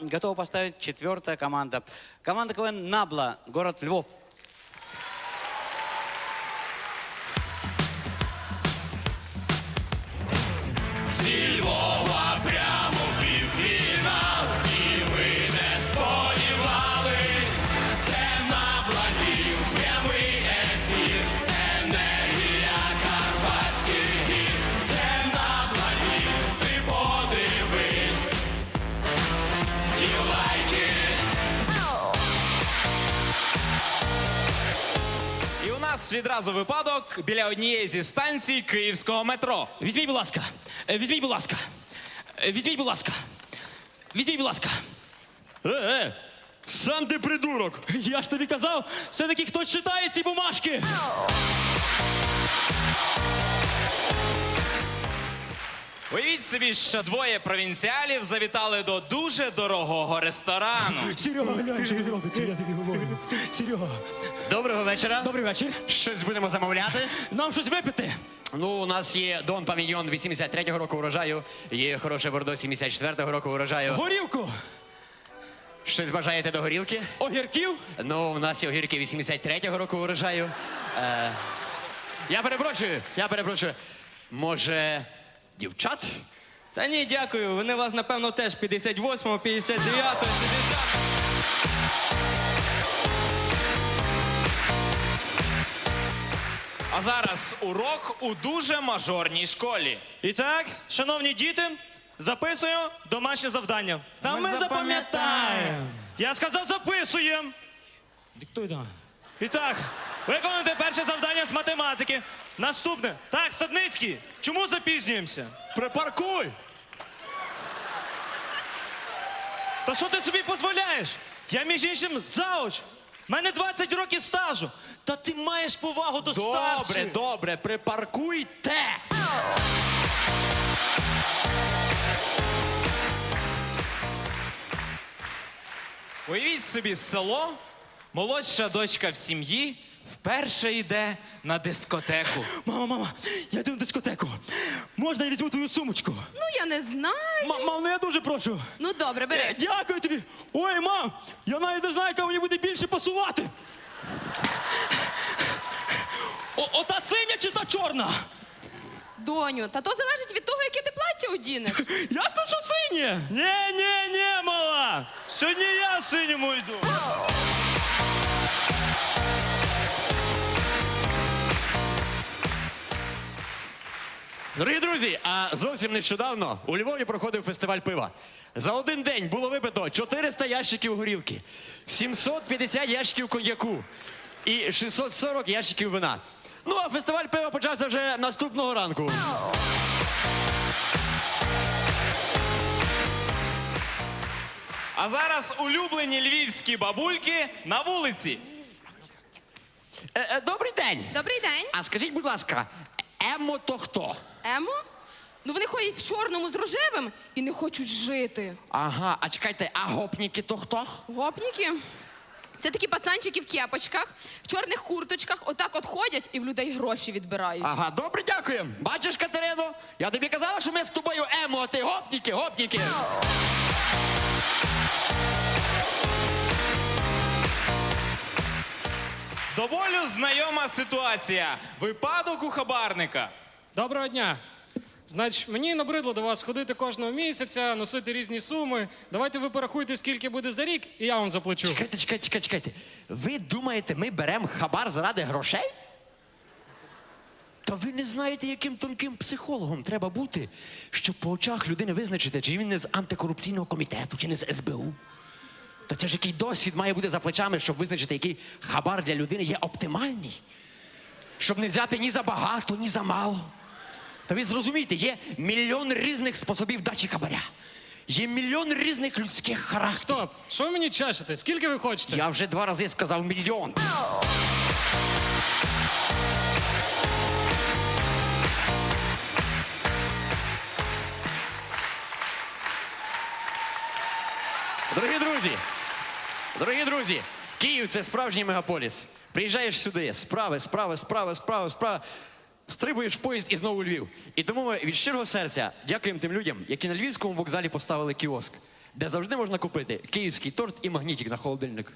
готова поставить четвертая команда. Команда КВН «Набла», город Львов. Нас відразу випадок біля однієї зі станцій київського метро. Візьміть, будь ласка. Е, Візьміть, будь ласка. Е, Візьміть, будь ласка. Візьміть, будь ласка. Е, е, сам ти придурок. Я ж тобі казав, все-таки хтось читає ці бумажки. Уявіть собі, що двоє провінціалів завітали до дуже дорогого ресторану. Серега, глянь, що тут робиться, я тобі говорю. Серега, Доброго вечора. добрий вечір. Щось будемо замовляти. Нам щось випити. Ну, у нас є Дон Павільйон 83-го року урожаю, є хороше Бордо 74-го року урожаю. Горівку, Щось бажаєте до горілки? огірків. Ну, у нас є огірки 83-го року урожаю. Е, я перепрошую, я перепрошую. Може, дівчат? Та ні, дякую. Вони вас, напевно, теж 58, 59, 60. А зараз урок у дуже мажорній школі. І так, шановні діти, записую домашнє завдання. Та ми, запам'ятаємо. Я сказав, записуємо. Диктуй, да. І так, виконуйте перше завдання з математики. Наступне. Так, Стадницький, чому запізнюємося? Припаркуй! Та що ти собі дозволяєш? Я, між іншим, зауч. У мене 20 років стажу. Та ти маєш повагу до Добре, старших. добре, припаркуйте! Уявіть собі село, молодша дочка в сім'ї вперше йде на дискотеку. Мама, мама, я йду на дискотеку. Можна я візьму твою сумочку? Ну, я не знаю. Ма- Мам, ну я дуже прошу. Ну, добре, бери. Дякую тобі. Ой, мам, я навіть не знаю, яка мені буде більше пасувати. О, ота синя чи та чорна? Доню, та то залежить від того, яке ти плаття одінеш. Ясно, що синє. Ні, ні, ні, мала. Сьогодні я синьому йду. Дорогі друзі, а зовсім нещодавно у Львові проходив фестиваль пива. За один день було випито 400 ящиків горілки, 750 ящиків коньяку і 640 ящиків вина. Ну а фестиваль пива почався вже наступного ранку. А зараз улюблені львівські бабульки на вулиці. Е, е, добрий день! Добрий день. А скажіть, будь ласка, емо то хто? Емо? Ну вони ходять в чорному з рожевим і не хочуть жити. Ага, а чекайте, а гопніки то хто? Гопніки. Це такі пацанчики в кепочках, в чорних курточках, отак от ходять і в людей гроші відбирають. Ага, добре, дякую. Бачиш, Катерино, я тобі казала, що ми з тобою емо, а ти гопніки, гопніки. До болю знайома ситуація. Випадок у хабарника. Доброго дня. Значить, мені набридло до вас ходити кожного місяця, носити різні суми. Давайте ви порахуйте, скільки буде за рік, і я вам заплачу. Чекайте, чекайте, чекайте, чекайте. Ви думаєте, ми беремо хабар заради грошей? Та ви не знаєте, яким тонким психологом треба бути, щоб по очах людини визначити, чи він не з антикорупційного комітету, чи не з СБУ. Та це ж який досвід має бути за плечами, щоб визначити, який хабар для людини є оптимальний. Щоб не взяти ні за багато, ні за мало. Та ви зрозумієте, є мільйон різних способів дачі хабаря. Є мільйон різних людських характерів. Стоп, що ви мені чешете? Скільки ви хочете? Я вже два рази сказав мільйон. Дорогі друзі, дорогі друзі, Київ це справжній мегаполіс. Приїжджаєш сюди, справи, справи, справи, справи, справи. Стрибуєш поїзд і знову Львів. І тому ми від щирого серця дякуємо тим людям, які на львівському вокзалі поставили кіоск. де завжди можна купити київський торт і магнітик на холодильник.